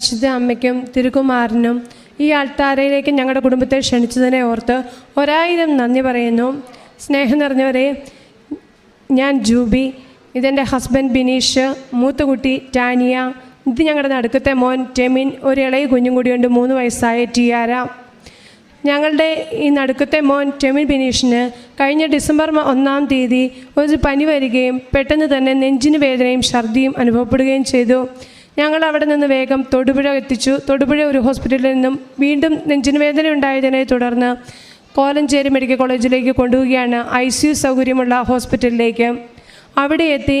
വിശുദ്ധ അമ്മയ്ക്കും തിരുകുമാരനും ഈ അൾത്താരയിലേക്ക് ഞങ്ങളുടെ കുടുംബത്തെ ക്ഷണിച്ചതിനെ ഓർത്ത് ഒരായിരം നന്ദി പറയുന്നു. സ്നേഹം നിറഞ്ഞവരെ ഞാൻ ജൂബി ഇതെന്റെ ഹസ്ബൻഡ് ബിനീഷ് മൂത്ത കുട്ടി ടാനിയ ഇത് ഞങ്ങളുടെ നടുക്കത്തെ മോൻ ടെമിൻ ഒരു ഇളയ കുഞ്ഞും കൂടിയുണ്ട് മൂന്ന് വയസ്സായ ടിയാര. ഞങ്ങളുടെ ഈ നടുക്കത്തെ മോൻ ടെമിൻ ബിനീഷിന് കഴിഞ്ഞ ഡിസംബർ ഒന്നാം തീയതി ഒരു പനി വരികയും പെട്ടെന്ന് തന്നെ നെഞ്ചിന് വേദനയും ഛർദിയും അനുഭവപ്പെടുകയും ചെയ്തു. ഞങ്ങൾ അവിടെ നിന്ന് വേഗം തൊടുപുഴ എത്തിച്ചു. തൊടുപുഴ ഒരു ഹോസ്പിറ്റലിൽ നിന്നും വീണ്ടും നെഞ്ചിന് വേദന ഉണ്ടായതിനെ തുടർന്ന് കോലഞ്ചേരി മെഡിക്കൽ കോളേജിലേക്ക് കൊണ്ടുപോവുകയാണ്. ഐ സി സൗകര്യമുള്ള ഹോസ്പിറ്റലിലേക്ക് അവിടെ എത്തി.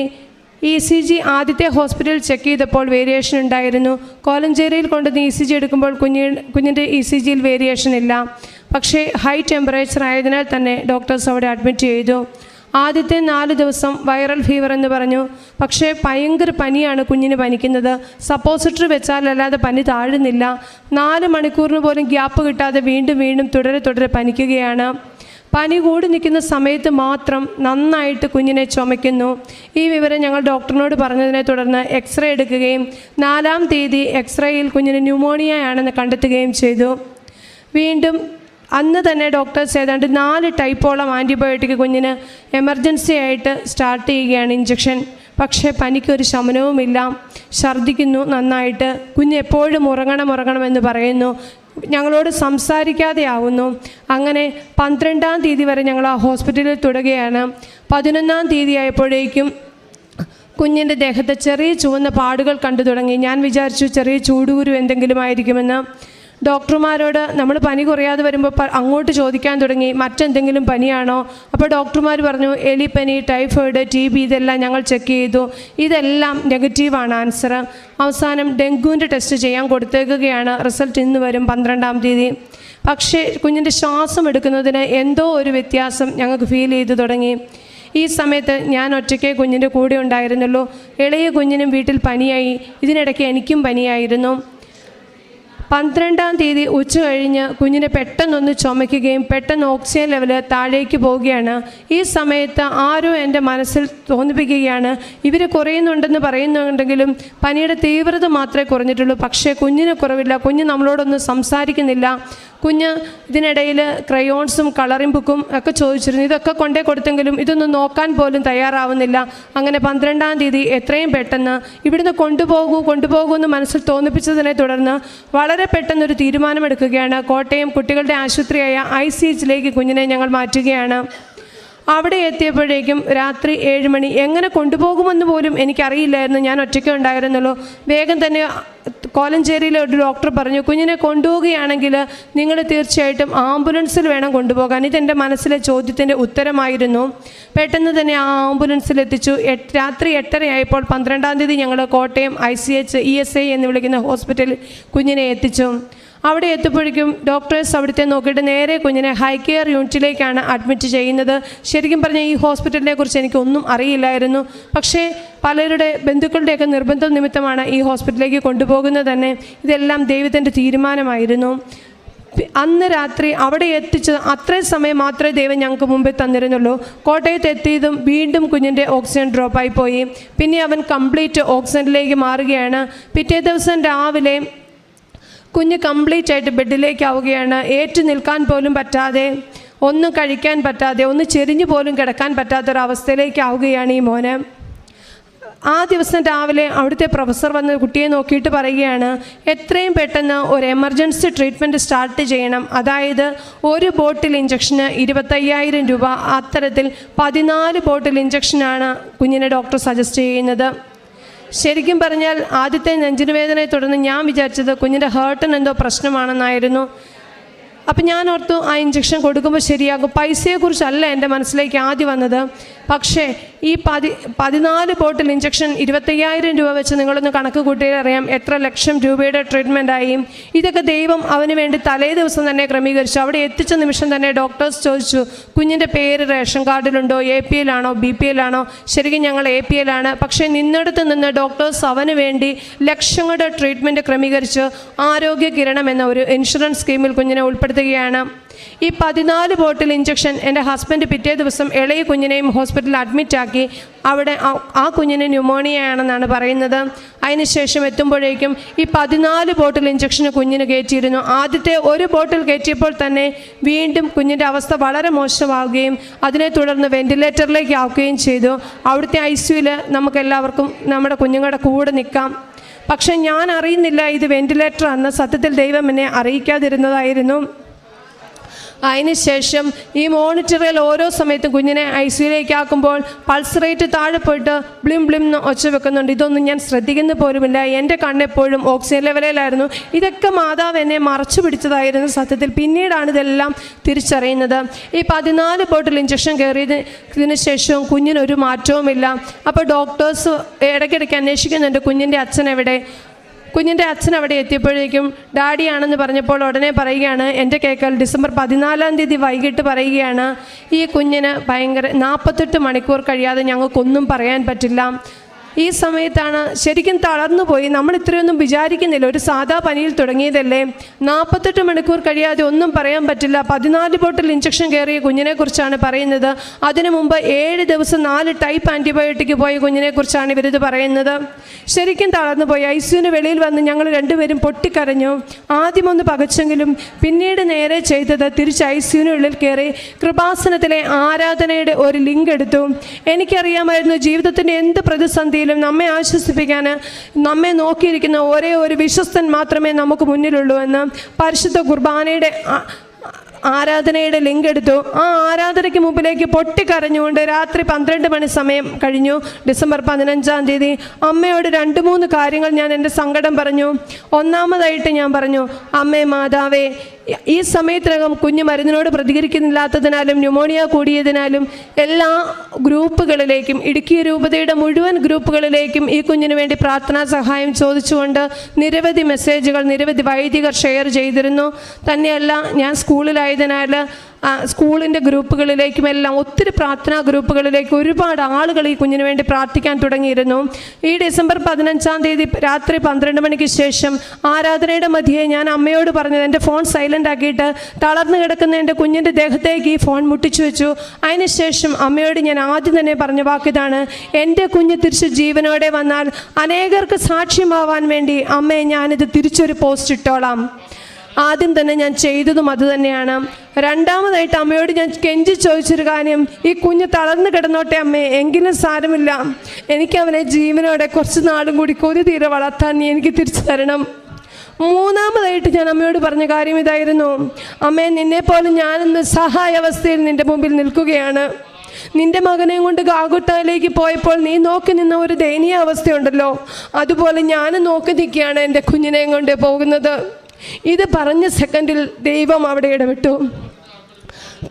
ഇ സി ജി ആദ്യത്തെ ഹോസ്പിറ്റൽ ചെക്ക് ചെയ്തപ്പോൾ വേരിയേഷൻ ഉണ്ടായിരുന്നു. കോലഞ്ചേരിയിൽ കൊണ്ടുവന്ന് ഇ സി ജി എടുക്കുമ്പോൾ കുഞ്ഞി കുഞ്ഞിന്റെ ഇ സി ജിയിൽ വേരിയേഷൻ ഇല്ല. പക്ഷേ ഹൈ ടെമ്പറേച്ചർ ആയതിനാൽ തന്നെ ഡോക്ടേഴ്സ് അവിടെ അഡ്മിറ്റ് ചെയ്തു. ആദ്യത്തെ നാല് ദിവസം വൈറൽ ഫീവർ എന്ന് പറഞ്ഞു. പക്ഷേ ഭയങ്കര പനിയാണ് കുഞ്ഞിന് പനിക്കുന്നത്. സപ്പോസിറ്ററി വെച്ചാലല്ലാതെ പനി താഴുന്നില്ല. നാല് മണിക്കൂറിന് പോലും ഗ്യാപ്പ് കിട്ടാതെ വീണ്ടും വീണ്ടും തുടരെ തുടരെ പനിക്കുകയാണ്. പനി കൂടി നിൽക്കുന്ന സമയത്ത് മാത്രം നന്നായിട്ട് കുഞ്ഞിനെ ചുമയ്ക്കുന്നു. ഈ വിവരം ഞങ്ങൾ ഡോക്ടറിനോട് പറഞ്ഞതിനെ തുടർന്ന് എക്സ്റേ എടുക്കുകയും നാലാം തീയതി എക്സ്റേയിൽ കുഞ്ഞിന് ന്യൂമോണിയ ആണെന്ന് കണ്ടെത്തുകയും ചെയ്തു. വീണ്ടും അന്ന് തന്നെ ഡോക്ടേഴ്സ് ഏതാണ്ട് നാല് ടൈപ്പോളം ആന്റിബയോട്ടിക് കുഞ്ഞിന് എമർജൻസി ആയിട്ട് സ്റ്റാർട്ട് ചെയ്യുകയാണ് ഇഞ്ചക്ഷൻ പക്ഷേ പനിക്കൊരു ശമനവുമില്ല. ഛർദ്ദിക്കുന്നു നന്നായിട്ട്. കുഞ്ഞ് എപ്പോഴും ഉറങ്ങണം ഉറങ്ങണം എന്ന് പറയുന്നു. ഞങ്ങളോട് സംസാരിക്കാതെ ആവുന്നു. അങ്ങനെ പന്ത്രണ്ടാം തീയതി വരെ ഞങ്ങൾ ആ ഹോസ്പിറ്റലിൽ തുടരുകയാണ്. പതിനൊന്നാം തീയതി ആയപ്പോഴേക്കും കുഞ്ഞിന്റെ ദേഹത്തെ ചെറിയ ചുവന്ന പാടുകൾ കണ്ടു തുടങ്ങി. ഞാൻ വിചാരിച്ചു ചെറിയ ചൂടുകുരു എന്തെങ്കിലും ആയിരിക്കുമെന്ന് ഡോക്ടർമാരോട് നമ്മൾ പനി കുറയാതെ വരുമ്പോൾ അങ്ങോട്ട് ചോദിക്കാൻ തുടങ്ങി. മറ്റെന്തെങ്കിലും പനിയാണോ? അപ്പോൾ ഡോക്ടർമാർ പറഞ്ഞു എലിപ്പനി ടൈഫോയിഡ് ടി ബി ഇതെല്ലാം ഞങ്ങൾ ചെക്ക് ചെയ്തു. ഇതെല്ലാം നെഗറ്റീവാണ് ആൻസർ അവസാനം ഡെങ്കുവിന്റെ ടെസ്റ്റ് ചെയ്യാൻ കൊടുത്തേക്കുകയാണ്. റിസൾട്ട് ഇന്ന് വരും പന്ത്രണ്ടാം തീയതി. പക്ഷേ കുഞ്ഞിന്റെ ശ്വാസം എടുക്കുന്നതിന് എന്തോ ഒരു വ്യത്യാസം ഞങ്ങൾക്ക് ഫീൽ ചെയ്തു തുടങ്ങി. ഈ സമയത്ത് ഞാൻ ഒറ്റയ്ക്ക് കുഞ്ഞിന്റെ കൂടെ ഉണ്ടായിരുന്നുള്ളൂ. ഇളയ കുഞ്ഞിനും വീട്ടിൽ പനിയായി. ഇതിനിടയ്ക്ക് എനിക്കും പനിയായിരുന്നു. പന്ത്രണ്ടാം തീയതി ഉച്ച കഴിഞ്ഞ് കുഞ്ഞിനെ പെട്ടെന്നൊന്ന് ചുമയ്ക്കുകയും പെട്ടെന്ന് ഓക്സിജൻ ലെവൽ താഴേക്ക് പോവുകയാണ്. ഈ സമയത്ത് ആരോ എന്റെ മനസ്സിൽ തോന്നിപ്പിക്കുകയാണ്. ഇവർ കുറയുന്നുണ്ടെന്ന് പറയുന്നുണ്ടെങ്കിലും പനിയുടെ തീവ്രത മാത്രമേ കുറഞ്ഞിട്ടുള്ളൂ. പക്ഷേ കുഞ്ഞിന് കുറവില്ല. കുഞ്ഞ് നമ്മളോടൊന്നും സംസാരിക്കുന്നില്ല. കുഞ്ഞ് ഇതിനിടയിൽ ക്രയോൺസും കളറിംഗ് ബുക്കും ഒക്കെ ചോദിച്ചിരുന്നു. ഇതൊക്കെ കൊണ്ടേ കൊടുത്തെങ്കിലും ഇതൊന്നും നോക്കാൻ പോലും തയ്യാറാവുന്നില്ല. അങ്ങനെ പന്ത്രണ്ടാം തീയതി എത്രയും പെട്ടെന്ന് ഇവിടുന്ന് കൊണ്ടുപോകൂ കൊണ്ടുപോകൂ എന്ന് മനസ്സിൽ തോന്നിപ്പിച്ചതിനെ തുടർന്ന് വളരെ പെട്ടെന്നൊരു തീരുമാനമെടുക്കുകയാണ്. കോട്ടയം കുട്ടികളുടെ ആശുപത്രിയായ ഐ സി എച്ചിലേക്ക് കുഞ്ഞിനെ ഞങ്ങൾ മാറ്റുകയാണ്. അവിടെ എത്തിയപ്പോഴേക്കും രാത്രി ഏഴ് മണി. എങ്ങനെ കൊണ്ടുപോകുമെന്ന് പോലും എനിക്കറിയില്ലായിരുന്നു. ഞാൻ ഒറ്റയ്ക്ക് ഉണ്ടായിരുന്നുള്ളൂ. വേഗം തന്നെ കോലഞ്ചേരിയിലെ ഒരു ഡോക്ടർ പറഞ്ഞു കുഞ്ഞിനെ കൊണ്ടുപോവുകയാണെങ്കിൽ നിങ്ങൾ തീർച്ചയായിട്ടും ആംബുലൻസിൽ വേണം കൊണ്ടുപോകാൻ. ഇതെന്റെ മനസ്സിലെ ചോദ്യത്തിന്റെ ഉത്തരമായിരുന്നു. പെട്ടെന്ന് തന്നെ ആ ആംബുലൻസിൽ എത്തിച്ചു. രാത്രി എട്ടരയായപ്പോൾ പന്ത്രണ്ടാം തീയതി ഞങ്ങൾ Kottayam I C H E S I എന്ന് വിളിക്കുന്ന ഹോസ്പിറ്റലിൽ കുഞ്ഞിനെ എത്തിച്ചു. അവിടെ എത്തുമ്പോഴേക്കും ഡോക്ടേഴ്സ് അവിടുത്തെ നോക്കിയിട്ട് നേരെ കുഞ്ഞിനെ ഹൈ കെയർ യൂണിറ്റിലേക്കാണ് അഡ്മിറ്റ് ചെയ്യുന്നത്. ശരിക്കും പറഞ്ഞാൽ ഈ ഹോസ്പിറ്റലിനെ കുറിച്ച് എനിക്കൊന്നും അറിയില്ലായിരുന്നു. പക്ഷേ പലരുടെ ബന്ധുക്കളുടെയൊക്കെ നിർബന്ധം നിമിത്തമാണ് ഈ ഹോസ്പിറ്റലിലേക്ക് കൊണ്ടുപോകുന്നത് തന്നെ. ഇതെല്ലാം ദൈവത്തിന്റെ തീരുമാനമായിരുന്നു. അന്ന് രാത്രി അവിടെ എത്തിച്ചത് അത്രയും സമയം മാത്രമേ ദൈവം ഞങ്ങൾക്ക് മുമ്പിൽ തന്നിരുന്നുള്ളൂ. കോട്ടയത്ത് എത്തിയതും വീണ്ടും കുഞ്ഞിന്റെ ഓക്സിജൻ ഡ്രോപ്പായി പോയി. പിന്നെ അവൻ കംപ്ലീറ്റ് ഓക്സിജനിലേക്ക് മാറുകയാണ്. പിറ്റേ ദിവസം രാവിലെ കുഞ്ഞ് കംപ്ലീറ്റ് ആയിട്ട് ബെഡിലേക്ക് ആവുകയാണ് ഏറ്റു നിൽക്കാൻ പോലും പറ്റാതെ ഒന്നും കഴിക്കാൻ പറ്റാതെ ഒന്ന് ചെരിഞ്ഞു പോലും കിടക്കാൻ പറ്റാത്തൊരവസ്ഥയിലേക്കാവുകയാണ് ഈ മോന്. ആ ദിവസം രാവിലെ അവിടുത്തെ പ്രൊഫസർ വന്ന് കുട്ടിയെ നോക്കിയിട്ട് പറയുകയാണ് എത്രയും പെട്ടെന്ന് ഒരു എമർജൻസി ട്രീറ്റ്മെന്റ് സ്റ്റാർട്ട് ചെയ്യണം. അതായത് ഒരു ബോട്ടിൽ ഇഞ്ചക്ഷന് ഇരുപത്തയ്യായിരം രൂപ. അത്തരത്തിൽ പതിനാല് ബോട്ടിൽ ഇഞ്ചക്ഷനാണ് കുഞ്ഞിനെ ഡോക്ടർ സജസ്റ്റ് ചെയ്യുന്നത്. ശരിക്കും പറഞ്ഞാൽ ആദ്യത്തെ നെഞ്ചിന് വേദനയെ തുടർന്ന് ഞാൻ വിചാരിച്ചത് കുഞ്ഞിന്റെ ഹേർട്ടിന് എന്തോ പ്രശ്നമാണെന്നായിരുന്നു. അപ്പം ഞാൻ ഓർത്തു ആ ഇഞ്ചക്ഷൻ കൊടുക്കുമ്പോൾ ശരിയാകും. പൈസയെക്കുറിച്ചല്ല എന്റെ മനസ്സിലേക്ക് ആദ്യം വന്നത്. പക്ഷേ ഈ പതി പതിനാല് ബോട്ടിൽ ഇഞ്ചക്ഷൻ ഇരുപത്തയ്യായിരം രൂപ വെച്ച് നിങ്ങളൊന്ന് കണക്ക് കൂട്ടിയാൽ അറിയാം എത്ര ലക്ഷം രൂപയുടെ ട്രീറ്റ്മെന്റായി ഇതൊക്കെ ദൈവം അവന് വേണ്ടി തലേ ദിവസം തന്നെ ക്രമീകരിച്ചു. അവിടെ എത്തിച്ച നിമിഷം തന്നെ ഡോക്ടേഴ്സ് ചോദിച്ചു കുഞ്ഞിന്റെ പേര് റേഷൻ കാർഡിലുണ്ടോ? എ പി എല്ലാണോ ബി പി എല്ലാണോ ശരിക്കും ഞങ്ങൾ എ പി എല്ലാണ് പക്ഷേ നിന്നിടത്ത് നിന്ന് ഡോക്ടേഴ്സ് അവന് വേണ്ടി ലക്ഷങ്ങളുടെ ട്രീറ്റ്മെന്റ് ക്രമീകരിച്ച് ആരോഗ്യ കിരണം എന്ന ഒരു ഇൻഷുറൻസ് സ്കീമിൽ കുഞ്ഞിനെ ഉൾപ്പെടുത്തുകയാണ്. ഈ പതിനാല് ബോട്ടിൽ ഇഞ്ചക്ഷൻ എന്റെ ഹസ്ബൻഡ് പിറ്റേ ദിവസം ഇളയ കുഞ്ഞിനെയും ഹോസ്പിറ്റലിൽ അഡ്മിറ്റാക്കി അവിടെ ആ- കുഞ്ഞിന് ന്യൂമോണിയ ആണെന്നാണ് പറയുന്നത് അതിനുശേഷം എത്തുമ്പോഴേക്കും ഈ പതിനാല് ബോട്ടിൽ ഇഞ്ചക്ഷന് കുഞ്ഞിന് കയറ്റിയിരുന്നു. ആദ്യത്തെ ഒരു ബോട്ടിൽ കയറ്റിയപ്പോൾ തന്നെ വീണ്ടും കുഞ്ഞിന്റെ അവസ്ഥ വളരെ മോശമാവുകയും അതിനെ തുടർന്ന് വെന്റിലേറ്ററിലേക്ക് ആക്കുകയും ചെയ്തു. അവിടുത്തെ ഐ സിയുയിൽ നമുക്കെല്ലാവർക്കും നമ്മുടെ കുഞ്ഞുങ്ങളുടെ കൂടെ നിൽക്കാം. പക്ഷെ ഞാൻ അറിയുന്നില്ല ഇത് വെന്റിലേറ്റർ അന്ന് സത്യത്തിൽ ദൈവം എന്നെ അറിയിക്കാതിരുന്നതായിരുന്നു. അതിനുശേഷം ഈ മോണിറ്ററിൽ ഓരോ സമയത്തും കുഞ്ഞിനെ ഐ സിയിലേക്ക് ആക്കുമ്പോൾ പൾസ് റേറ്റ് താഴെ പോയിട്ട് ബ്ലിം ബ്ലിം എന്ന് ഒച്ച വെക്കുന്നുണ്ട്. ഇതൊന്നും ഞാൻ ശ്രദ്ധിക്കുന്ന പോലുമില്ല. എന്റെ കണ്ണെപ്പോഴും ഓക്സിജൻ ലെവലിലായിരുന്നു. ഇതൊക്കെ മാതാവ് എന്നെ മറച്ചു പിടിച്ചതായിരുന്നു സത്യത്തിൽ. പിന്നീടാണ് ഇതെല്ലാം തിരിച്ചറിയുന്നത്. ഈ പതിനാല് ബോട്ടിൽ ഇഞ്ചക്ഷൻ കയറിയതിന് ശേഷവും കുഞ്ഞിനൊരു മാറ്റവുമില്ല. അപ്പോൾ ഡോക്ടേഴ്സ് ഇടയ്ക്കിടയ്ക്ക് അന്വേഷിക്കുന്നുണ്ട് കുഞ്ഞിന്റെ അച്ഛൻ എവിടെ? കുഞ്ഞിന്റെ അച്ഛൻ അവിടെ എത്തിയപ്പോഴേക്കും ഡാഡിയാണെന്ന് പറഞ്ഞപ്പോൾ ഉടനെ പറയുകയാണ് എന്റെ കേക്കൽ ഡിസംബർ പതിനാലാം തീയതി വൈകിട്ട് പറയുകയാണ് ഈ കുഞ്ഞിന് ഭയങ്കര നാൽപ്പത്തെട്ട് മണിക്കൂർ കഴിയാതെ ഞങ്ങൾക്കൊന്നും പറയാൻ പറ്റില്ല. ഈ സമയത്താണ് ശരിക്കും തളർന്നു പോയി. നമ്മൾ ഇത്രയൊന്നും വിചാരിക്കുന്നില്ല. ഒരു സാധാ പനിയിൽ തുടങ്ങിയതല്ലേ? നാൽപ്പത്തെട്ട് മണിക്കൂർ കഴിയാതെ ഒന്നും പറയാൻ പറ്റില്ല. പതിനാല് ബോട്ടിൽ ഇഞ്ചക്ഷൻ കയറിയ കുഞ്ഞിനെക്കുറിച്ചാണ് പറയുന്നത്. അതിനു മുമ്പ് ഏഴ് ദിവസം നാല് ടൈപ്പ് ആന്റിബയോട്ടിക് പോയ കുഞ്ഞിനെക്കുറിച്ചാണ് ഇവരിത് പറയുന്നത്. ശരിക്കും തളർന്നു പോയി. ഐ സിയുവിന് വെളിയിൽ വന്ന് ഞങ്ങൾ രണ്ടുപേരും പൊട്ടിക്കരഞ്ഞു. ആദ്യമൊന്ന് പകച്ചെങ്കിലും പിന്നീട് നേരെ ചെയ്തത് തിരിച്ച് ഐ സിയുവിനുള്ളിൽ കയറി കൃപാസനത്തിലെ ആരാധനയുടെ ഒരു ലിങ്ക് എടുത്തു. എനിക്കറിയാമായിരുന്നു ജീവിതത്തിന്റെ എന്ത് പ്രതിസന്ധിയിലും നമ്മെ ആശ്വസിപ്പിക്കാൻ നമ്മെ നോക്കിയിരിക്കുന്ന ഒരേ ഒരു വിശ്വസ്തൻ മാത്രമേ നമുക്ക് മുന്നിലുള്ളൂ എന്ന് പരിശുദ്ധ കുർബാനയുടെ ആരാധനയുടെ ലിങ്ക് എടുത്തു. ആ ആരാധനയ്ക്ക് മുമ്പിലേക്ക് പൊട്ടിക്കരഞ്ഞുകൊണ്ട് രാത്രി പന്ത്രണ്ട് മണി സമയം കഴിഞ്ഞു. ഡിസംബർ പതിനഞ്ചാം തീയതി അമ്മയോട് രണ്ട് മൂന്ന് കാര്യങ്ങൾ ഞാൻ എന്റെ സങ്കടം പറഞ്ഞു. ഒന്നാമതായിട്ട് ഞാൻ പറഞ്ഞു അമ്മേ മാതാവേ ഈ സമയത്തിനകം കുഞ്ഞ് മരുന്നിനോട് പ്രതികരിക്കുന്നില്ലാത്തതിനാലും ന്യൂമോണിയ കൂടിയതിനാലും എല്ലാ ഗ്രൂപ്പുകളിലേക്കും ഇടുക്കി രൂപതയുടെ മുഴുവൻ ഗ്രൂപ്പുകളിലേക്കും ഈ കുഞ്ഞിന് വേണ്ടി പ്രാർത്ഥനാ സഹായം ചോദിച്ചുകൊണ്ട് നിരവധി മെസ്സേജുകൾ നിരവധി വൈദികർ ഷെയർ ചെയ്തിരുന്നു. തന്നെയല്ല ഞാൻ സ്കൂളിലായതിനാൽ സ്കൂളിന്റെ ഗ്രൂപ്പുകളിലേക്കും എല്ലാം ഒത്തിരി പ്രാർത്ഥനാ ഗ്രൂപ്പുകളിലേക്കും ഒരുപാട് ആളുകൾ ഈ കുഞ്ഞിന് വേണ്ടി പ്രാർത്ഥിക്കാൻ തുടങ്ങിയിരുന്നു. ഈ ഡിസംബർ പതിനഞ്ചാം തീയതി രാത്രി പന്ത്രണ്ട് മണിക്ക് ശേഷം ആരാധനയുടെ മധ്യേ ഞാൻ അമ്മയോട് പറഞ്ഞത് എന്റെ ഫോൺ സൈലന്റ് ആക്കിയിട്ട് തളർന്നു കിടക്കുന്ന എന്റെ കുഞ്ഞിന്റെ ദേഹത്തേക്ക് ഈ ഫോൺ മുട്ടിച്ചു വെച്ചു. അതിനുശേഷം അമ്മയോട് ഞാൻ ആദ്യം തന്നെ പറഞ്ഞ വാക്കിതാണ് എന്റെ കുഞ്ഞ് തിരിച്ച് ജീവനോടെ വന്നാൽ അനേകർക്ക് സാക്ഷ്യമാവാൻ വേണ്ടി അമ്മയെ ഞാനിത് തിരിച്ചൊരു പോസ്റ്റ് ഇട്ടോളാം. ആദ്യം തന്നെ ഞാൻ ചെയ്തതും അതുതന്നെയാണ് രണ്ടാമതായിട്ട് അമ്മയോട് ഞാൻ കെഞ്ചി ചോദിച്ചൊരു കാര്യം ഈ കുഞ്ഞ് തളർന്നു കിടന്നോട്ടെ അമ്മേ എങ്കിലും സാരമില്ല. എനിക്ക് അവനെ ജീവനോടെ കുറച്ച് നാളും കൂടി കൊതി തീരെ വളർത്താൻ നീ എനിക്ക് തിരിച്ചു തരണം. മൂന്നാമതായിട്ട് ഞാൻ അമ്മയോട് പറഞ്ഞ കാര്യം ഇതായിരുന്നു. അമ്മേ നിന്നെപ്പോലെ ഞാനിന്ന് സഹായാവസ്ഥയിൽ നിന്റെ മുമ്പിൽ നിൽക്കുകയാണ്. നിന്റെ മകനെയും കൊണ്ട് ഗാഗുട്ടയിലേക്ക് പോയപ്പോൾ നീ നോക്കി നിന്ന ഒരു ദയനീയ അവസ്ഥയുണ്ടല്ലോ. അതുപോലെ ഞാനും നോക്കി നിൽക്കുകയാണ് എന്റെ കുഞ്ഞിനെയും കൊണ്ട് പോകുന്നത്. ഇത് പറഞ്ഞ സെക്കൻഡിൽ ദൈവം അവിടെ ഇടപെട്ടു.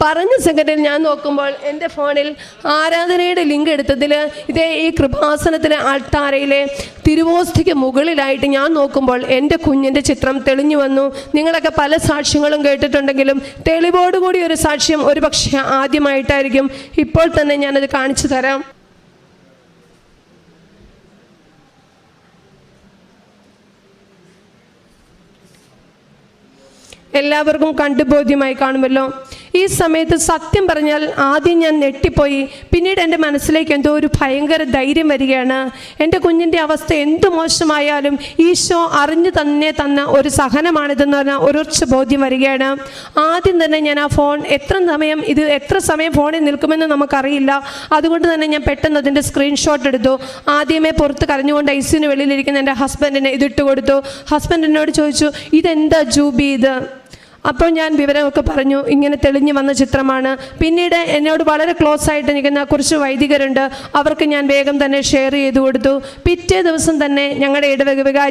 പറഞ്ഞ സെക്കൻഡിൽ ഞാൻ നോക്കുമ്പോൾ എന്റെ ഫോണിൽ ആരാധനയുടെ ലിങ്ക് എടുത്തതിൽ ഇതേ ഈ കൃപാസനത്തിലെ ആൾത്താരയിലെ തിരുവോസ്തിക്ക് മുകളിലായിട്ട് ഞാൻ നോക്കുമ്പോൾ എന്റെ കുഞ്ഞിന്റെ ചിത്രം തെളിഞ്ഞു വന്നു. നിങ്ങളൊക്കെ പല സാക്ഷ്യങ്ങളും കേട്ടിട്ടുണ്ടെങ്കിലും തെളിവോടുകൂടി ഒരു സാക്ഷ്യം ഒരു പക്ഷേ ആദ്യമായിട്ടായിരിക്കും. ഇപ്പോൾ തന്നെ ഞാനത് കാണിച്ചു തരാം. എല്ലാവർക്കും കണ്ടുബോധ്യമായി കാണുമല്ലോ. ഈ സമയത്ത് സത്യം പറഞ്ഞാൽ ആദ്യം ഞാൻ ഞെട്ടിപ്പോയി. പിന്നീട് എന്റെ മനസ്സിലേക്ക് എന്തോ ഒരു ഭയങ്കര ധൈര്യം വരികയാണ്. എന്റെ കുഞ്ഞിന്റെ അവസ്ഥ എന്ത് മോശമായാലും ഈശോ അറിഞ്ഞു തന്നെ തന്ന ഒരു സഹനമാണിതെന്ന് പറഞ്ഞാൽ ഒരൊച്ച ബോധ്യം വരികയാണ്. ആദ്യം തന്നെ ഞാൻ ആ ഫോൺ എത്ര സമയം ഇത് എത്ര സമയം ഫോണിൽ നിൽക്കുമെന്ന് നമുക്കറിയില്ല. അതുകൊണ്ട് തന്നെ ഞാൻ പെട്ടെന്ന് അതിന്റെ സ്ക്രീൻഷോട്ട് എടുത്തു. ആദ്യമേ പുറത്ത് കരഞ്ഞുകൊണ്ട് ഐസിന് വെളിയിലിരിക്കുന്ന എന്റെ ഹസ്ബൻഡിനെ ഇതിട്ട് കൊടുത്തു ഹസ്ബൻഡ് എന്നോട് ചോദിച്ചു ഇതെന്താ ജൂബി ഇത്? അപ്പോൾ ഞാൻ വിവരമൊക്കെ പറഞ്ഞു. ഇങ്ങനെ തെളിഞ്ഞു വന്ന ചിത്രമാണ്. പിന്നീട് എന്നോട് വളരെ ക്ലോസ് ആയിട്ട് നിൽക്കുന്ന കുറച്ച് വൈദികരുണ്ട്. അവർക്ക് ഞാൻ വേഗം തന്നെ ഷെയർ ചെയ്തു കൊടുത്തു. പിറ്റേ ദിവസം തന്നെ ഞങ്ങളുടെ ഇടവക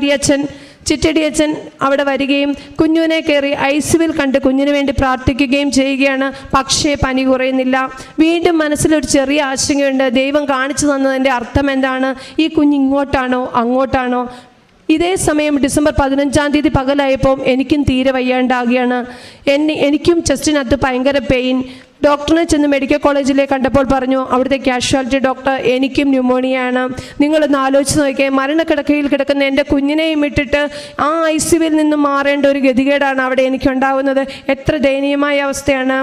ചിറ്റടി അച്ഛൻ അവിടെ വരികയും കുഞ്ഞുവിനെ കയറി ഐസിവിൽ കണ്ട് കുഞ്ഞിനു വേണ്ടി പ്രാർത്ഥിക്കുകയും ചെയ്യുകയാണ്. പക്ഷേ പനി കുറയുന്നില്ല. വീണ്ടും മനസ്സിലൊരു ചെറിയ ആശങ്കയുണ്ട്. ദൈവം കാണിച്ചു തന്നതിന്റെ അർത്ഥം എന്താണ്? ഈ കുഞ്ഞ് ഇങ്ങോട്ടാണോ അങ്ങോട്ടാണോ? ഇതേ സമയം ഡിസംബർ പതിനഞ്ചാം തീയതി പകലായപ്പോൾ എനിക്കും തീരെ വയ്യാണ്ടാകുകയാണ്. എന്നെ എനിക്കും ചെസ്റ്റിനകത്ത് ഭയങ്കര പെയിൻ ഡോക്ടറിനെ ചെന്ന് മെഡിക്കൽ കോളേജിലെ കണ്ടപ്പോൾ പറഞ്ഞു അവിടുത്തെ കാഷ്വാലിറ്റി ഡോക്ടർ എനിക്കും ന്യൂമോണിയാണ് നിങ്ങളൊന്ന് ആലോചിച്ച് നോക്കിയാൽ മരണക്കിടക്കയിൽ കിടക്കുന്ന എന്റെ കുഞ്ഞിനെയും ഇട്ടിട്ട് ആ ഐ സിയുവിൽ നിന്നും മാറേണ്ട ഒരു ഗതികേടാണ് അവിടെ എനിക്കുണ്ടാവുന്നത്. എത്ര ദയനീയമായ അവസ്ഥയാണ്.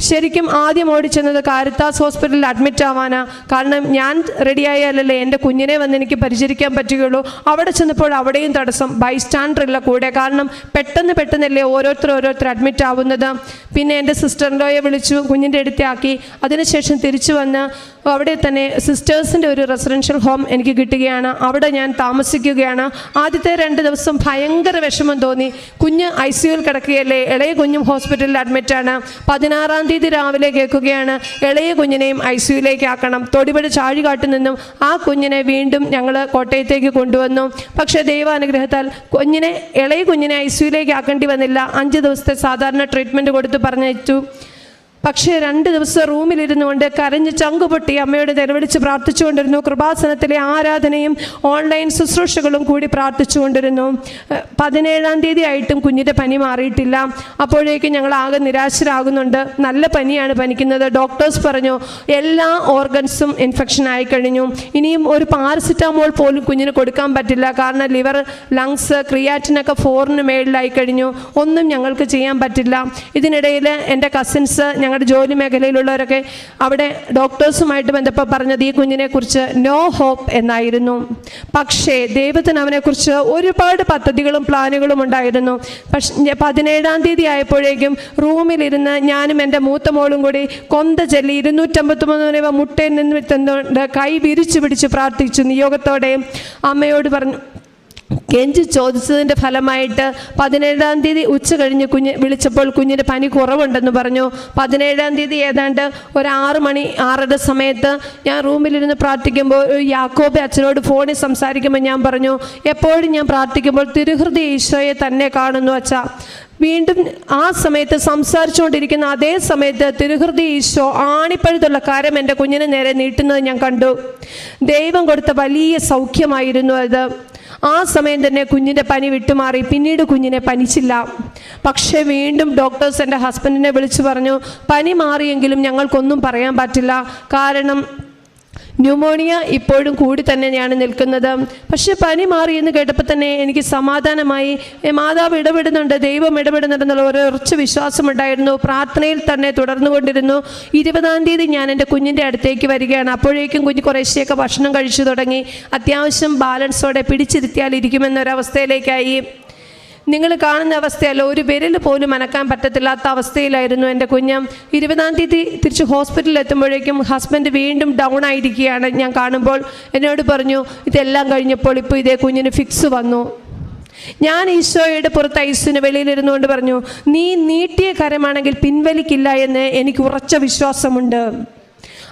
ശരിക്കും ആദ്യം ഓടിച്ചെന്നത് കാരിത്താസ് ഹോസ്പിറ്റലിൽ അഡ്മിറ്റ് ആവാനാ. കാരണം ഞാൻ റെഡിയായാലല്ലേ എന്റെ കുഞ്ഞിനെ വന്ന് എനിക്ക് പരിചരിക്കാൻ പറ്റുകയുള്ളൂ. അവിടെ ചെന്നപ്പോൾ അവിടെയും തടസ്സം ബൈസ്റ്റാൻഡർ ഇല്ല കൂടെ. കാരണം പെട്ടെന്ന് പെട്ടെന്നല്ലേ ഓരോരുത്തർ ഓരോരുത്തർ അഡ്മിറ്റ് ആവുന്നത്. പിന്നെ എന്റെ സിസ്റ്ററിന്റെയെ വിളിച്ചു കുഞ്ഞിന്റെ അടുത്താക്കി. അതിനുശേഷം തിരിച്ചു വന്ന് അവിടെ തന്നെ സിസ്റ്റേഴ്സിന്റെ ഒരു റെസിഡൻഷ്യൽ ഹോം എനിക്ക് കിട്ടുകയാണ്. അവിടെ ഞാൻ താമസിക്കുകയാണ്. ആദ്യത്തെ രണ്ട് ദിവസം ഭയങ്കര വിഷമം തോന്നി. കുഞ്ഞ് ഐ സിയുയിൽ കിടക്കുകയല്ലേ? ഇളയ കുഞ്ഞും ഹോസ്പിറ്റലിൽ അഡ്മിറ്റാണ്. പതിനാറാം തീയതി രാവിലെ കേൾക്കുകയാണ്. ഇളയ കുഞ്ഞിനെയും ഐ സിയുയിലേക്ക് ആക്കണം. തൊടിപടി ചാഴികാട്ടിൽ നിന്നും ആ കുഞ്ഞിനെ വീണ്ടും ഞങ്ങൾ കോട്ടയത്തേക്ക് കൊണ്ടുവന്നു. പക്ഷേ ദൈവാനുഗ്രഹത്താൽ കുഞ്ഞിനെ ഇളയ കുഞ്ഞിനെ ഐ സിയുയിലേക്ക് ആക്കേണ്ടി വന്നില്ല. അഞ്ച് ദിവസത്തെ സാധാരണ ട്രീറ്റ്മെന്റ് കൊടുത്ത് പറഞ്ഞയച്ചു. പക്ഷേ രണ്ട് ദിവസം റൂമിലിരുന്നുകൊണ്ട് കരഞ്ഞ് ചങ്കുപൊട്ടി അമ്മയോട് നിലവിളിച്ച് പ്രാർത്ഥിച്ചുകൊണ്ടിരുന്നു. കൃപാസനത്തിലെ ആരാധനയും ഓൺലൈൻ ശുശ്രൂഷകളും കൂടി പ്രാർത്ഥിച്ചുകൊണ്ടിരുന്നു. പതിനേഴാം തീയതി ആയിട്ടും കുഞ്ഞിന്റെ പനി മാറിയിട്ടില്ല. അപ്പോഴേക്കും ഞങ്ങൾ ആകെ നിരാശരാകുന്നുണ്ട്. നല്ല പനിയാണ് പനിക്കുന്നത്. ഡോക്ടേഴ്സ് പറഞ്ഞു എല്ലാ ഓർഗൻസും ഇൻഫെക്ഷൻ ആയി കഴിഞ്ഞു ഇനിയും ഒരു പാരസിറ്റാമോൾ പോലും കുഞ്ഞിന് കൊടുക്കാൻ പറ്റില്ല. കാരണം ലിവർ ലങ്സ് ക്രിയാറ്റിനൊക്കെ ഫോറിന് മേളിലായി കഴിഞ്ഞു. ഒന്നും ഞങ്ങൾക്ക് ചെയ്യാൻ പറ്റില്ല. ഇതിനിടയിൽ എന്റെ കസിൻസ് ഞങ്ങളുടെ ജോലി മേഖലയിലുള്ളവരൊക്കെ അവിടെ ഡോക്ടേഴ്സുമായിട്ട് ബന്ധപ്പെട്ട് പറഞ്ഞത് ഈ കുഞ്ഞിനെ കുറിച്ച് നോ ഹോപ്പ് എന്നായിരുന്നു. പക്ഷേ ദൈവത്തിന് അവനെക്കുറിച്ച് ഒരുപാട് പദ്ധതികളും പ്ലാനുകളും ഉണ്ടായിരുന്നു. പക്ഷേ പതിനേഴാം തീയതി ആയപ്പോഴേക്കും റൂമിലിരുന്ന് ഞാനും എന്റെ മൂത്ത മോളും കൂടി കൊന്ത ചൊല്ലി ഇരുന്നൂറ്റമ്പത്തൊമ്പത് രൂപ മുട്ടയിൽ നിന്ന് തന്നുകൊണ്ട് കൈ വിരിച്ചു പിടിച്ച് പ്രാർത്ഥിച്ചു നിയോഗത്തോടെ. അമ്മയോട് പറഞ്ഞു കെഞ്ചി ചോദിച്ചതിന്റെ ഫലമായിട്ട് പതിനേഴാം തീയതി ഉച്ച കഴിഞ്ഞ് കുഞ്ഞ് വിളിച്ചപ്പോൾ കുഞ്ഞിന് പനി കുറവുണ്ടെന്ന് പറഞ്ഞു. പതിനേഴാം തീയതി ഏതാണ്ട് ഒരു ആറ് മണി ആറര സമയത്ത് ഞാൻ റൂമിലിരുന്ന് പ്രാർത്ഥിക്കുമ്പോൾ യാക്കോബ് അച്ഛനോട് ഫോണിൽ സംസാരിക്കുമ്പോൾ ഞാൻ പറഞ്ഞു എപ്പോഴും ഞാൻ പ്രാർത്ഥിക്കുമ്പോൾ തിരുഹൃദയ ഈശോയെ തന്നെ കാണുന്നു അച്ഛ. വീണ്ടും ആ സമയത്ത് സംസാരിച്ചുകൊണ്ടിരിക്കുന്ന അതേ സമയത്ത് തിരുഹൃദയ ഈശോ ആണിപ്പഴുത്തുള്ള കാര്യം എന്റെ കുഞ്ഞിന് നേരെ നീട്ടുന്നത് ഞാൻ കണ്ടു. ദൈവം കൊടുത്ത വലിയ സൗഖ്യമായിരുന്നു അത്. ആ സമയം തന്നെ കുഞ്ഞിന്റെ പനി വിട്ടുമാറി. പിന്നീട് കുഞ്ഞിനെ പനിച്ചില്ല. പക്ഷേ വീണ്ടും ഡോക്ടേഴ്സ് എന്റെ ഹസ്ബൻഡിനെ വിളിച്ചു പറഞ്ഞു പനി മാറിയെങ്കിലും ഞങ്ങൾക്കൊന്നും പറയാൻ പറ്റില്ല. കാരണം ന്യൂമോണിയ ഇപ്പോഴും കൂടി തന്നെയാണ് നിൽക്കുന്നത്. പക്ഷെ പനി മാറി എന്ന് കേട്ടപ്പോൾ തന്നെ എനിക്ക് സമാധാനമായി മാതാവ് ഇടപെടുന്നുണ്ട് ദൈവം ഇടപെടുന്നുണ്ടെന്നുള്ള ഒരു ഉറച്ച വിശ്വാസമുണ്ടായിരുന്നു. പ്രാർത്ഥനയിൽ തന്നെ തുടർന്നുകൊണ്ടിരുന്നു ഇരുപതാം തീയതി ഞാൻ എന്റെ കുഞ്ഞിന്റെ അടുത്തേക്ക് വരികയാണ്. അപ്പോഴേക്കും കുഞ്ഞ് കുറേശ്ശെയൊക്കെ ഭക്ഷണം കഴിച്ചു തുടങ്ങി. അത്യാവശ്യം ബാലൻസോടെ പിടിച്ചിരുത്തിയാൽ ഇരിക്കുമെന്നൊരവസ്ഥയിലേക്കായി. നിങ്ങൾ കാണുന്ന അവസ്ഥയല്ല. ഒരു വിരൽ പോലും അനക്കാൻ പറ്റത്തില്ലാത്ത അവസ്ഥയിലായിരുന്നു എന്റെ കുഞ്ഞ്. ഇരുപതാം തീയതി തിരിച്ച് ഹോസ്പിറ്റലിൽ എത്തുമ്പോഴേക്കും ഹസ്ബൻഡ് വീണ്ടും ഡൗൺ ആയിരിക്കുകയാണ്. ഞാൻ കാണുമ്പോൾ എന്നോട് പറഞ്ഞു ഇതെല്ലാം കഴിഞ്ഞപ്പോൾ ഇപ്പോൾ ഇതേ കുഞ്ഞിന് ഫിക്സ് വന്നു. ഞാൻ ഈശോയുടെ പുറത്ത് ഐസിന് വെളിയിലിരുന്നുകൊണ്ട് പറഞ്ഞു നീ നീട്ടിയ കരമാണെങ്കിൽ പിൻവലിക്കില്ല എന്ന് എനിക്ക് ഉറച്ച വിശ്വാസമുണ്ട്.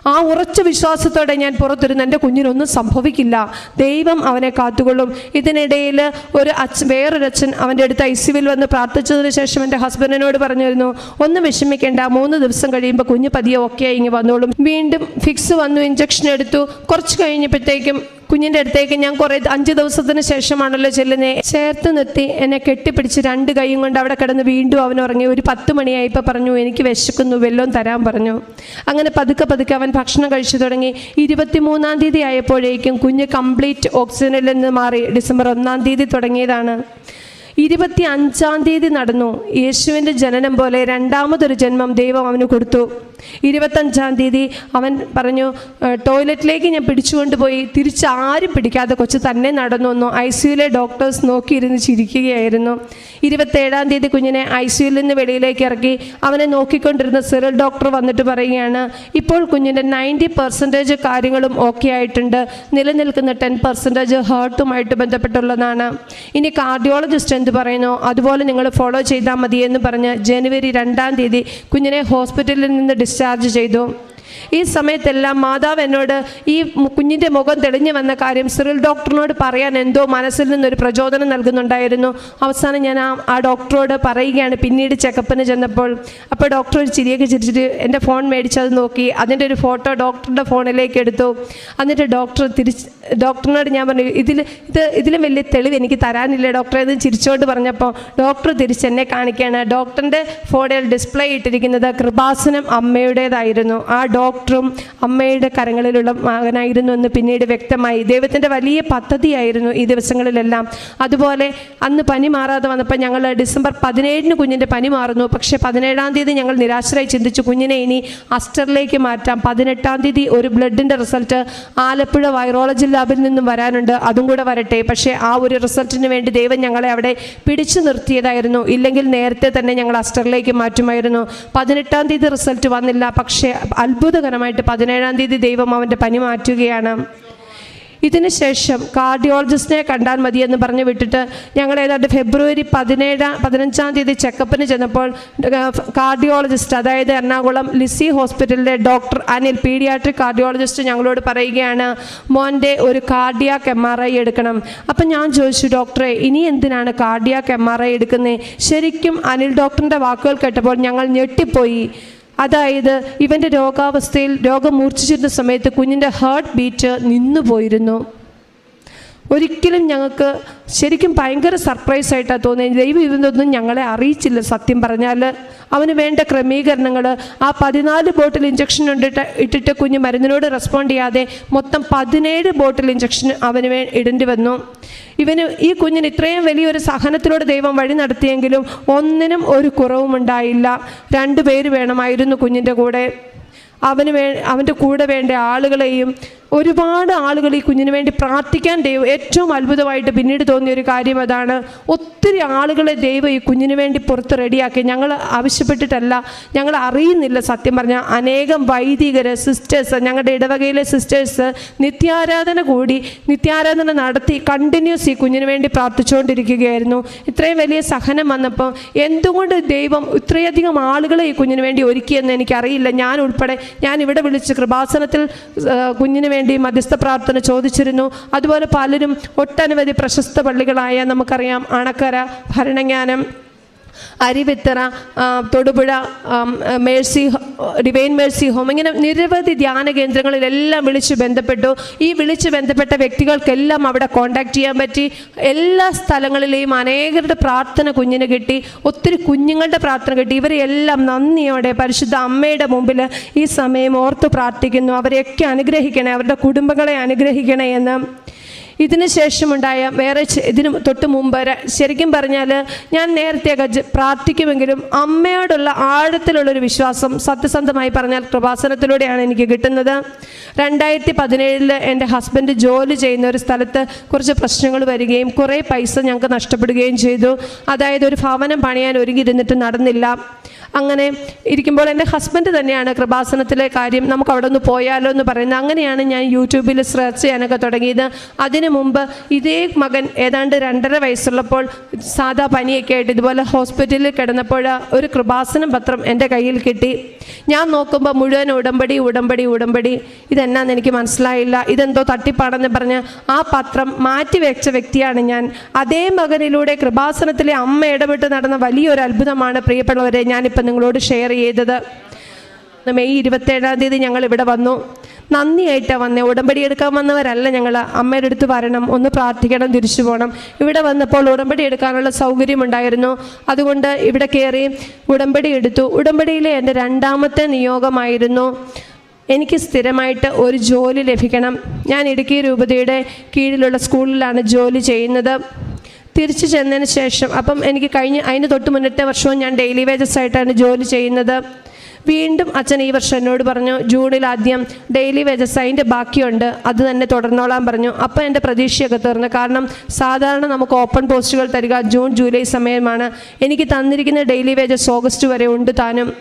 ആ ഉറച്ച വിശ്വാസത്തോടെ ഞാൻ പുറത്തിരുന്ന് എന്റെ കുഞ്ഞിനൊന്നും സംഭവിക്കില്ല. ദൈവം അവനെ കാത്തുകൊള്ളും. ഇതിനിടയിൽ ഒരു അച്ഛൻ വേറൊരച്ഛൻ അവന്റെ അടുത്ത് ഐ സിവിൽ വന്ന് പ്രാർത്ഥിച്ചതിന് ശേഷം എന്റെ ഹസ്ബൻഡിനോട് പറഞ്ഞിരുന്നു ഒന്നും വിഷമിക്കേണ്ട മൂന്ന് ദിവസം കഴിയുമ്പോൾ കുഞ്ഞ് പതിയെ ഒക്കെ ഇങ്ങ് വന്നോളും. വീണ്ടും ഫിക്സ് വന്നു ഇഞ്ചക്ഷൻ എടുത്തു. കുറച്ച് കഴിഞ്ഞപ്പോഴത്തേക്കും കുഞ്ഞിന്റെ അടുത്തേക്ക് ഞാൻ കുറേ അഞ്ച് ദിവസത്തിന് ശേഷമാണല്ലോ ചെല്ലുന്നത് ചേർത്ത് നിർത്തി എന്നെ കെട്ടിപ്പിടിച്ച് രണ്ട് കൈയും കൊണ്ട് അവിടെ കിടന്ന് വീണ്ടും അവൻ ഉറങ്ങി. ഒരു പത്ത് മണിയായപ്പോൾ പറഞ്ഞു എനിക്ക് വിശക്കുന്നു വെള്ളം തരാൻ പറഞ്ഞു. അങ്ങനെ പതുക്കെ പതുക്കെ അവൻ ഭക്ഷണം കഴിച്ചു തുടങ്ങി. ഇരുപത്തിമൂന്നാം തീയതി ആയപ്പോഴേക്കും കുഞ്ഞ് കംപ്ലീറ്റ് ഓക്സിജനിൽ നിന്ന് മാറി. ഡിസംബർ ഒന്നാം തീയതി തുടങ്ങിയതാണ്. ഇരുപത്തി അഞ്ചാം തീയതി നടന്നു. യേശുവിന്റെ ജനനം പോലെ രണ്ടാമതൊരു ജന്മം ദൈവം അവന് കൊടുത്തു. ഇരുപത്തഞ്ചാം തീയതി അവൻ പറഞ്ഞു ടോയ്ലറ്റിലേക്ക് ഞാൻ പിടിച്ചുകൊണ്ട് പോയി. തിരിച്ച് ആരും പിടിക്കാതെ കൊച്ചു തന്നെ നടന്നു വന്നു. ഐ സിയുലെ ഡോക്ടേഴ്സ് നോക്കിയിരുന്ന് ചിരിക്കുകയായിരുന്നു. ഇരുപത്തേഴാം തീയതി കുഞ്ഞിനെ ഐ സിയുയിൽ നിന്ന് വെളിയിലേക്ക് ഇറക്കി അവനെ നോക്കിക്കൊണ്ടിരുന്ന സിറൽ ഡോക്ടർ വന്നിട്ട് പറയുകയാണ് ഇപ്പോൾ കുഞ്ഞിന്റെ നയന്റി പെർസെന്റേജ് കാര്യങ്ങളും ഓക്കെ ആയിട്ടുണ്ട്. നിലനിൽക്കുന്ന ടെൻ പെർസെന്റേജ് ഹേർട്ടുമായിട്ട് ബന്ധപ്പെട്ടുള്ളതാണ്. ഇനി കാർഡിയോളജിസ്റ്റ് എന്ത് പറയുന്നു? അതുപോലെ നിങ്ങൾ ഫോളോ ചെയ്താൽ മതി എന്ന് പറഞ്ഞ് ജനുവരി രണ്ടാം തീയതി കുഞ്ഞിനെ ഹോസ്പിറ്റലിൽ നിന്ന് ഡിസ്ചാർജ് ചെയ്തു. ഈ സമയത്തെല്ലാം മാതാവ് എന്നോട് ഈ കുഞ്ഞിന്റെ മുഖം തെളിഞ്ഞു വന്ന കാര്യം സിറിൽ ഡോക്ടറിനോട് പറയാൻ എന്തോ മനസ്സിൽ നിന്നൊരു പ്രചോദനം നൽകുന്നുണ്ടായിരുന്നു. അവസാനം ഞാൻ ആ ആ ഡോക്ടറോട് പറയുകയാണ്. പിന്നീട് ചെക്കപ്പിന് ചെന്നപ്പോൾ അപ്പോൾ ഡോക്ടർ ഒരു ചിരിയൊക്കെ ചിരിച്ചിട്ട് എന്റെ ഫോൺ മേടിച്ചത് നോക്കി. അതിന്റെ ഒരു ഫോട്ടോ ഡോക്ടറുടെ ഫോണിലേക്ക് എടുത്തു. എന്നിട്ട് ഡോക്ടർ തിരിച്ച് ഡോക്ടറിനോട് ഞാൻ പറഞ്ഞു ഇതിൽ ഇത് ഇതിലും വലിയ തെളിവ് എനിക്ക് തരാനില്ല ഡോക്ടറെ? എന്ന് ചിരിച്ചോണ്ട് പറഞ്ഞപ്പോൾ ഡോക്ടർ തിരിച്ച് എന്നെ കാണിക്കുകയാണ്. ഡോക്ടറിന്റെ ഫോണിൽ ഡിസ്പ്ലേ ഇട്ടിരിക്കുന്നത് കൃപാസനം അമ്മയുടേതായിരുന്നു. ആ ഡോക്ടറും അമ്മയുടെ കരങ്ങളിലുള്ള മകനായിരുന്നു എന്ന് പിന്നീട് വ്യക്തമായി. ദൈവത്തിന്റെ വലിയ പദ്ധതിയായിരുന്നു ഈ ദിവസങ്ങളിലെല്ലാം. അതുപോലെ അന്ന് പനി മാറാതെ വന്നപ്പോൾ ഞങ്ങൾ ഡിസംബർ പതിനേഴിന് കുഞ്ഞിന്റെ പനി മാറുന്നു. പക്ഷേ പതിനേഴാം തീയതി ഞങ്ങൾ നിരാശരായി ചിന്തിച്ചു. കുഞ്ഞിനെ ഇനി അസ്റ്ററിലേക്ക് മാറ്റാം. പതിനെട്ടാം തീയതി ഒരു ബ്ലഡിന്റെ റിസൾട്ട് ആലപ്പുഴ വൈറോളജി ലാബിൽ നിന്നും വരാനുണ്ട്. അതും കൂടെ വരട്ടെ. പക്ഷേ ആ ഒരു റിസൾട്ടിന് വേണ്ടി ദൈവം ഞങ്ങളെ അവിടെ പിടിച്ചു നിർത്തിയതായിരുന്നു. ഇല്ലെങ്കിൽ നേരത്തെ തന്നെ ഞങ്ങൾ അസ്റ്ററിലേക്ക് മാറ്റുമായിരുന്നു. പതിനെട്ടാം തീയതി റിസൾട്ട് വന്നില്ല. പക്ഷേ അത്ഭുതകരമായിട്ട് പതിനേഴാം തീയതി ദൈവം അവന്റെ പനി മാറ്റുകയാണ്. ഇതിന് ശേഷം കാർഡിയോളജിസ്റ്റിനെ കണ്ടാൽ മതി എന്ന് പറഞ്ഞ് വിട്ടിട്ട് ഞങ്ങൾ ഏതാണ്ട് ഫെബ്രുവരി പതിനേഴാം പതിനഞ്ചാം തീയതി ചെക്കപ്പിന് ചെന്നപ്പോൾ കാർഡിയോളജിസ്റ്റ് അതായത് എറണാകുളം ലിസി ഹോസ്പിറ്റലിലെ ഡോക്ടർ അനിൽ പീഡിയാട്രിക് കാർഡിയോളജിസ്റ്റ് ഞങ്ങളോട് പറയുകയാണ് മോന്റെ ഒരു കാർഡിയാക്ക് എം ആർ ഐ എടുക്കണം. അപ്പം ഞാൻ ചോദിച്ചു ഡോക്ടറെ ഇനി എന്തിനാണ് കാർഡിയാക്ക് എം ആർ ഐ എടുക്കുന്നത് ശരിക്കും അനിൽ ഡോക്ടറിന്റെ വാക്കുകൾ കേട്ടപ്പോൾ ഞങ്ങൾ ഞെട്ടിപ്പോയി. അതായത് ഇവന്റെ രോഗാവസ്ഥയിൽ രോഗം മൂർച്ഛിച്ചിരുന്ന സമയത്ത് കുഞ്ഞിന്റെ ഹാർട്ട് ബീറ്റ് നിന്നു പോയിരുന്നു ഒരിക്കലും ഞങ്ങൾക്ക് ശരിക്കും ഭയങ്കര സർപ്രൈസ് ആയിട്ടാണ് തോന്നിയത് ദൈവം ഇതൊന്നും ഞങ്ങളെ അറിയിച്ചില്ല സത്യം പറഞ്ഞാൽ. അവന് വേണ്ട ക്രമീകരണങ്ങൾ ആ പതിനാല് ബോട്ടിൽ ഇഞ്ചക്ഷൻ ഇട്ടിട്ട് ഇട്ടിട്ട് കുഞ്ഞ് മരുന്നിനോട് റെസ്പോണ്ട് ചെയ്യാതെ മൊത്തം പതിനേഴ് ബോട്ടിൽ ഇഞ്ചക്ഷൻ അവന് വേ ഇടേണ്ടി വന്നു. ഇവന് ഈ കുഞ്ഞിന് ഇത്രയും വലിയൊരു സഹനത്തിലൂടെ ദൈവം വഴി നടത്തിയെങ്കിലും ഒന്നിനും ഒരു കുറവും ഉണ്ടായില്ല രണ്ടു പേര് വേണമായിരുന്നു കുഞ്ഞിന്റെ കൂടെ. അവന് വേ അവന്റെ കൂടെ വേണ്ട ആളുകളെയും ഒരുപാട് ആളുകൾ ഈ കുഞ്ഞിന് വേണ്ടി പ്രാർത്ഥിക്കാൻ ദൈവം ഏറ്റവും അത്ഭുതമായിട്ട് പിന്നീട് തോന്നിയ ഒരു കാര്യം അതാണ്. ഒത്തിരി ആളുകളെ ദൈവം ഈ കുഞ്ഞിന് വേണ്ടി പുറത്ത് റെഡിയാക്കി. ഞങ്ങൾ ആവശ്യപ്പെട്ടിട്ടല്ല ഞങ്ങൾ അറിയുന്നില്ല സത്യം പറഞ്ഞാൽ. അനേകം വൈദികർ സിസ്റ്റേഴ്സ് ഞങ്ങളുടെ ഇടവകയിലെ സിസ്റ്റേഴ്സ് നിത്യാരാധന കൂടി നിത്യാരാധന നടത്തി കണ്ടിന്യൂസ് ഈ കുഞ്ഞിന് വേണ്ടി പ്രാർത്ഥിച്ചുകൊണ്ടിരിക്കുകയായിരുന്നു. ഇത്രയും വലിയ സഹനം വന്നപ്പോൾ എന്തുകൊണ്ട് ദൈവം ഇത്രയധികം ആളുകളെ ഈ കുഞ്ഞിന് വേണ്ടി ഒരുക്കിയെന്ന് എനിക്കറിയില്ല. ഞാൻ ഉൾപ്പെടെ ഞാൻ ഇവിടെ വിളിച്ച് കൃപാസനത്തിൽ കുഞ്ഞിന് വേണ്ടി മധ്യസ്ഥ പ്രാർത്ഥന ചോദിച്ചിരുന്നു. അതുപോലെ പലരും ഒട്ടനവധി പ്രശസ്ത പള്ളികളായ നമുക്കറിയാം Anakkara Bharananganam Arivithara Thodupuzha mercy divine mercy home ഇങ്ങനെ നിരവധി ധ്യാന കേന്ദ്രങ്ങളിലെല്ലാം വിളിച്ച് ബന്ധപ്പെട്ടു. ഈ വിളിച്ച് ബന്ധപ്പെട്ട വ്യക്തികൾക്കെല്ലാം അവിടെ കോണ്ടാക്ട് ചെയ്യാൻ പറ്റി. എല്ലാ സ്ഥലങ്ങളിലെയും അനേകരുടെ പ്രാർത്ഥന കുഞ്ഞിന് കിട്ടി. ഒത്തിരി കുഞ്ഞുങ്ങളുടെ പ്രാർത്ഥന കിട്ടി. ഇവരെല്ലാം നന്ദിയോടെ പരിശുദ്ധ അമ്മയുടെ മുമ്പിൽ ഈ സമയം ഓർത്ത് പ്രാർത്ഥിക്കുന്നു. അവരെയൊക്കെ അനുഗ്രഹിക്കണേ. അവരുടെ കുടുംബങ്ങളെ അനുഗ്രഹിക്കണേ എന്ന്. ഇതിന് ശേഷമുണ്ടായ വേറെ ഇതിന് തൊട്ട് മുമ്പ് ശരിക്കും പറഞ്ഞാൽ ഞാൻ നേരത്തെ പ്രാർത്ഥിക്കുമെങ്കിലും അമ്മയോടുള്ള ആഴത്തിലുള്ളൊരു വിശ്വാസം സത്യസന്ധമായി പറഞ്ഞാൽ കൃപാസനത്തിലൂടെയാണ് എനിക്ക് കിട്ടുന്നത്. രണ്ടായിരത്തി പതിനേഴിൽ എന്റെ ഹസ്ബൻഡ് ജോലി ചെയ്യുന്ന ഒരു സ്ഥലത്ത് കുറച്ച് പ്രശ്നങ്ങൾ വരികയും കുറേ പൈസ ഞങ്ങൾക്ക് നഷ്ടപ്പെടുകയും ചെയ്തു. അതായത് ഒരു ഭവനം പണിയാൻ ഒരുങ്ങിയിരുന്നിട്ട് നടന്നില്ല. അങ്ങനെ ഇരിക്കുമ്പോൾ എന്റെ ഹസ്ബൻഡ് തന്നെയാണ് കൃപാസനത്തിലെ കാര്യം നമുക്ക് അവിടെ ഒന്ന് പോയാലോ എന്ന് പറയുന്നത്. അങ്ങനെയാണ് ഞാൻ യൂട്യൂബിൽ സെർച്ച് ചെയ്യാനൊക്കെ തുടങ്ങിയത്. അതിനു മുമ്പ് ഇതേ മകൻ ഏതാണ്ട് രണ്ടര വയസ്സുള്ളപ്പോൾ സാധാ പനിയൊക്കെ ആയിട്ട് ഇതുപോലെ ഹോസ്പിറ്റലിൽ കിടന്നപ്പോൾ ഒരു കൃപാസനം പത്രം എന്റെ കയ്യിൽ കിട്ടി. ഞാൻ നോക്കുമ്പോൾ മുഴുവൻ ഉടമ്പടി ഉടമ്പടി ഉടമ്പടി. ഇതെന്നാന്ന് എനിക്ക് മനസ്സിലായില്ല. ഇതെന്തോ തട്ടിപ്പാണെന്ന് പറഞ്ഞ് ആ പത്രം മാറ്റി വെച്ച വ്യക്തിയാണ് ഞാൻ. അതേ മകനിലൂടെ കൃപാസനത്തിലെ അമ്മ ഇടപെട്ട് നടന്ന വലിയൊരു അത്ഭുതമാണ് പ്രിയപ്പെട്ടവരെ. ഞാനിപ്പോൾ നിങ്ങളോട് ഷെയർ ചെയ്തത്. മെയ് ഇരുപത്തേഴാം തീയതി ഞങ്ങൾ ഇവിടെ വന്നു. നന്ദിയായിട്ടാണ് വന്നേ. ഉടമ്പടി എടുക്കാൻ വന്നവരല്ല ഞങ്ങൾ അമ്മയുടെ അടുത്ത് വരണം. ഒന്ന് പ്രാർത്ഥിക്കണം തിരിച്ചു പോകണം ഇവിടെ വന്നപ്പോൾ ഉടമ്പടി എടുക്കാനുള്ള സൗകര്യമുണ്ടായിരുന്നു അതുകൊണ്ട് ഇവിടെ കയറി ഉടമ്പടി എടുത്തു. ഉടമ്പടിയിലെ എന്റെ രണ്ടാമത്തെ നിയോഗമായിരുന്നു എനിക്ക് സ്ഥിരമായിട്ട് ഒരു ജോലി ലഭിക്കണം. ഞാൻ ഇടുക്കി രൂപതയുടെ കീഴിലുള്ള സ്കൂളിലാണ് ജോലി ചെയ്യുന്നത്. തിരിച്ചു ചെന്നതിന് ശേഷം അപ്പം എനിക്ക് കഴിഞ്ഞ് അതിന് തൊട്ട് മുന്നത്തെ വർഷവും ഞാൻ ഡെയിലി വേജസ് ആയിട്ടാണ് ജോലി ചെയ്യുന്നത്. വീണ്ടും അച്ഛൻ ഈ വർഷം എന്നോട് പറഞ്ഞു ജൂണിൽ ആദ്യം ഡെയിലി വേജസ് അതിന്റെ ബാക്കിയുണ്ട് അത് തന്നെ തുടർന്നോളാൻ പറഞ്ഞു. അപ്പം എന്റെ പ്രതീക്ഷയൊക്കെ തീർന്നു. കാരണം സാധാരണ നമുക്ക് ഓപ്പൺ പോസ്റ്റുകൾ തരിക ജൂൺ ജൂലൈ സമയമാണ്. എനിക്ക് തന്നിരിക്കുന്ന ഡെയിലി വേജസ് ഓഗസ്റ്റ് വരെ ഉണ്ട് താനും.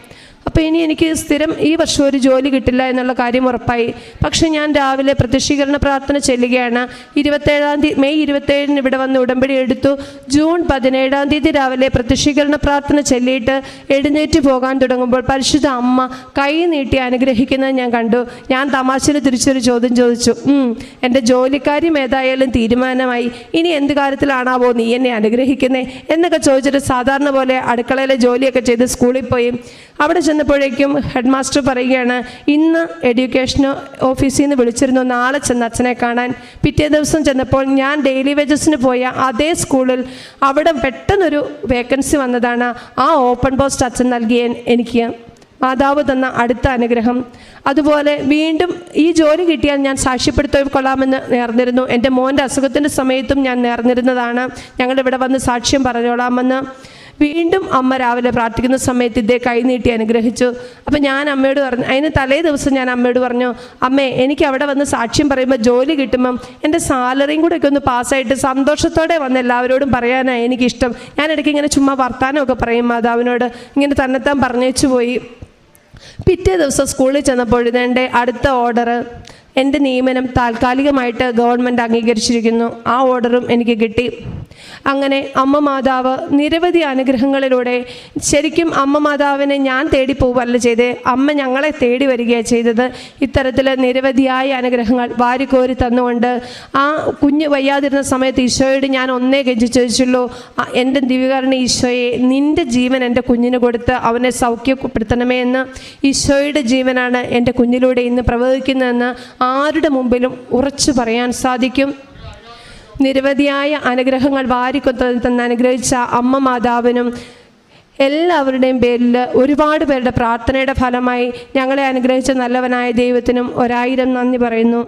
അപ്പോൾ ഇനി എനിക്ക് സ്ഥിരം ഈ വർഷം ഒരു ജോലി കിട്ടില്ല എന്നുള്ള കാര്യം ഉറപ്പായി. പക്ഷേ ഞാൻ രാവിലെ പ്രത്യക്ഷീകരണ പ്രാർത്ഥന ചെല്ലുകയാണ്. ഇരുപത്തേഴാം തീയതി മെയ് ഇരുപത്തേഴിന് ഇവിടെ വന്ന് ഉടമ്പടി എടുത്തു. ജൂൺ പതിനേഴാം തീയതി രാവിലെ പ്രത്യക്ഷീകരണ പ്രാർത്ഥന ചെല്ലിയിട്ട് എഴുന്നേറ്റ് പോകാൻ തുടങ്ങുമ്പോൾ പരിശുദ്ധ അമ്മ കൈ നീട്ടി അനുഗ്രഹിക്കുന്നത് ഞാൻ കണ്ടു. ഞാൻ തമാശന് തിരിച്ചൊരു ചോദ്യം ചോദിച്ചു. എന്റെ ജോലിക്കാര്യം ഏതായാലും തീരുമാനമായി. ഇനി എന്ത് കാര്യത്തിലാണാവോ നീ എന്നെ അനുഗ്രഹിക്കുന്നേ? എന്നൊക്കെ ചോദിച്ചിട്ട് സാധാരണ പോലെ അടുക്കളയിലെ ജോലിയൊക്കെ ചെയ്ത് സ്കൂളിൽ പോയി. അവിടെ ചെന്നപ്പോഴേക്കും ഹെഡ് മാസ്റ്റർ പറയുകയാണ് ഇന്ന് എഡ്യൂക്കേഷൻ ഓഫീസിൽ നിന്ന് വിളിച്ചിരുന്നു. നാളെ ചെന്ന് അച്ഛനെ കാണാൻ. പിറ്റേ ദിവസം ചെന്നപ്പോൾ ഞാൻ ഡെയിലി വേജസിന് പോയ അതേ സ്കൂളിൽ അവിടെ പെട്ടെന്നൊരു വേക്കൻസി വന്നതാണ്. ആ ഓപ്പൺ പോസ്റ്റ് അച്ഛൻ നൽകിയ എനിക്ക് മാതാവ് തന്ന അടുത്ത അനുഗ്രഹം. അതുപോലെ വീണ്ടും ഈ ജോലി കിട്ടിയാൽ ഞാൻ സാക്ഷ്യപ്പെടുത്തി കൊള്ളാമെന്ന് നേർന്നിരുന്നു. എന്റെ മോന്റെ അസുഖത്തിന്റെ സമയത്തും ഞാൻ നേർന്നിരുന്നതാണ്. ഞങ്ങളിവിടെ വന്ന് സാക്ഷ്യം പറഞ്ഞോളാമെന്ന് വീണ്ടും അമ്മ രാവിലെ പ്രാർത്ഥിക്കുന്ന സമയത്ത് ഇതേ കൈനീട്ടി അനുഗ്രഹിച്ചു. അപ്പം ഞാൻ അമ്മയോട് പറഞ്ഞു അതിന് തലേ ദിവസം ഞാൻ അമ്മയോട് പറഞ്ഞു അമ്മേ എനിക്ക് അവിടെ വന്ന് സാക്ഷ്യം പറയുമ്പോൾ ജോലി കിട്ടുമ്പം എന്റെ സാലറിയും കൂടെ ഒക്കെ ഒന്ന് പാസ്സായിട്ട് സന്തോഷത്തോടെ വന്ന് എല്ലാവരോടും പറയാനാണ് എനിക്കിഷ്ടം. ഞാൻ ഇടയ്ക്ക് ഇങ്ങനെ ചുമ്മാ വർത്താനമൊക്കെ പറയും മാതാവിനോട്. ഇങ്ങനെ തന്നെത്താൻ പറഞ്ഞേച്ചു പോയി പിറ്റേ ദിവസം സ്കൂളിൽ ചെന്നപ്പോൾ ഇതെന്റെ അടുത്ത ഓർഡർ എന്റെ നിയമനം താൽക്കാലികമായിട്ട് ഗവൺമെന്റ് അംഗീകരിച്ചിരിക്കുന്നു. ആ ഓർഡറും എനിക്ക് കിട്ടി. അങ്ങനെ അമ്മ മാതാവ് നിരവധി അനുഗ്രഹങ്ങളിലൂടെ ശരിക്കും അമ്മ മാതാവിനെ ഞാൻ തേടി പോവല്ല ചെയ്തേ. അമ്മ ഞങ്ങളെ തേടി വരികയാണ് ചെയ്തത്. ഇത്തരത്തിൽ നിരവധിയായ അനുഗ്രഹങ്ങൾ വാരിക്കോരി തന്നുകൊണ്ട് ആ കുഞ്ഞ് വയ്യാതിരുന്ന സമയത്ത് ഈശോയോട് ഞാൻ ഒന്നേ ഗജി ചോദിച്ചുള്ളൂ എന്റെ ദിവ്യകാരണ ഈശോയെ നിന്റെ ജീവൻ എന്റെ കുഞ്ഞിന് കൊടുത്ത് അവനെ സൗഖ്യപ്പെടുത്തണമേ എന്ന്? ഈശോയുടെ ജീവനാണ് എന്റെ കുഞ്ഞിലൂടെ ഇന്ന് പ്രവഹിക്കുന്നതെന്ന് ആരുടെ മുമ്പിലും ഉറച്ചു പറയാൻ സാധിക്കും. നിരവധിയായ അനുഗ്രഹങ്ങൾ വാരിക്കൊത്ത തന്ന് അനുഗ്രഹിച്ച അമ്മ മാതാവിനും എല്ലാവരുടെയും പേരിൽ ഒരുപാട് പേരുടെ പ്രാർത്ഥനയുടെ ഫലമായി ഞങ്ങളെ അനുഗ്രഹിച്ച നല്ലവനായ ദൈവത്തിനും ഒരായിരം നന്ദി പറയുന്നു.